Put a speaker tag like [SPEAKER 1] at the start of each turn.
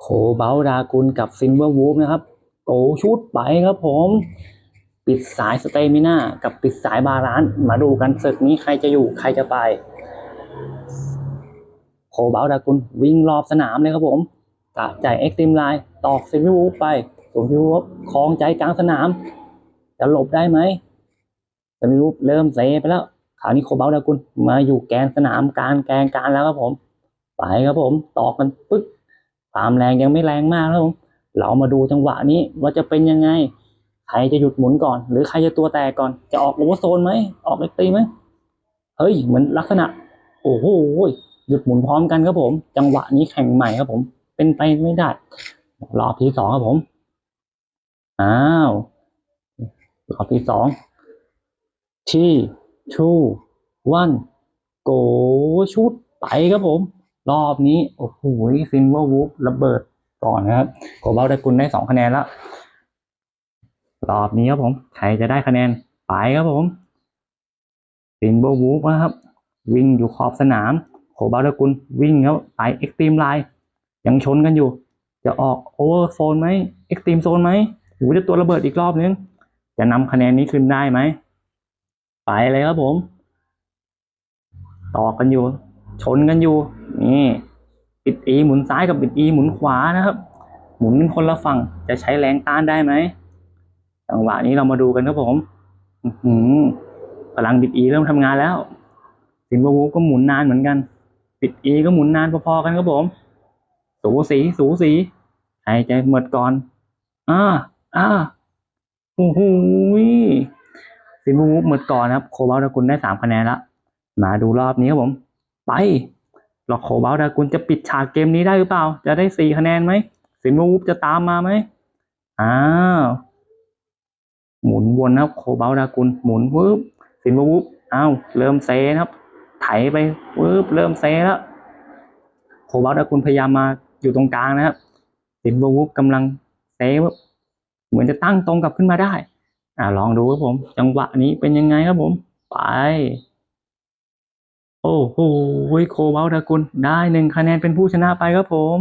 [SPEAKER 1] โคเบลดากุลกับซินเวอร์วูฟนะครับโกชุดไปครับผม ปิดสายสเตมิน่ากับปิดสายบาลานซ์มาดูกันศึกนี้ใครจะอยู่ใครจะไปโคเบลดากุลวิ่งรอบสนามเลยครับผมกะจ่ายเอ็กซ์ตรีมไลน์ตอกซินเวอร์วูฟไปส่วนซินเวอร์วูฟคลองใจกลางสนาม จะหลบได้ไหมซินเวอร์วูฟเริ่มเซไปแล้วคราวนี้โคเบลดากุลมาอยู่แกนสนามกลารแกนกลารแล้วครับผม ไปครับผมตอกกันปึ๊ก ความแรงยังไม่แรงมากครับผมเรามาดูจังหวะนี้ว่าจะเป็นยังไง ใครจะหยุดหมุนก่อน หรือใครจะตัวแตกก่อน จะออกโอเวอร์โซนไหมออกเล็กตีไหมเฮ้ยเหมือนลักษณะ โอ้โหหยุดหมุนพร้อมกันครับผม จังหวะนี้แข่งใหม่ครับผม เป็นไปไม่ได้รอบที่สองครับผมอ้าวรอบที่สองที่ two one go ชุดไปครับผม รอบนี้ โอ้โหซินเวอร์วูฟระเบิดก่อนนะครับโกเบลได้กุลได้สองคะแนนแล้วรอบนี้ครับผม ใครจะได้คะแนน ไปครับผมซินเวอร์วูฟนะครับ วิ่งอยู่ขอบสนามโคเบลได้กุลวิ่งครับไปเอ็กซ์ตรีมไลน์ยังชนกันอยู่ จะออกโอเวอร์โซนไหมเอ็กซ์ตรีมโซนไหมหรือจะตัวระเบิดอีกรอบนึงจะนำคะแนนนี้ขึ้นได้ไหมไปเลยครับผม ต่อกันอยู่ ชนกันอยู่นี่บิดอีหมุนซ้ายกับบิดอีหมุนขวานะครับ หมุนคนละฝั่งจะใช้แรงต้านได้ไหมจังหวะนี้เรามาดูกันครับผมอื้อหือพลังบิดอีเริ่มทำงานแล้ว สินววูก็หมุนนานเหมือนกัน บิดอีก็หมุนนานพอๆกันครับผม สูสีสูสีใครจะหมดก่อนอ่าอ่าโอ้โหสินววูฟหมดก่อนครับ โคบาลดากุลได้สามคะแนนล้วมาดูรอบนี้ครับผม ไปหลอกโคบาลดากุลจะปิดฉากเกมนี้ได้หรือเปล่า จะได้สี่คะแนนไหมสินววูฟจะตามมาไหมอ้าวหมุนวนนะครับโคบาลดากุลหมุนวืบสินววูฟอ้าวเริ่มเซนะครับ ไถไปวืบเริ่มเซแล้วโคบาลดากุลพยายามมาอยู่ตรงกลางนะครับสินววูฟกำลังเซเหมือนจะตั้งตรงกลับขึ้นมาได้ อ่าลองดูครับผม จังหวะนี้เป็นยังไงครับผม ไป โอ้โหโคเบลดากุลได้หนึ่งคะแนนเป็นผู้ชนะไปครับผม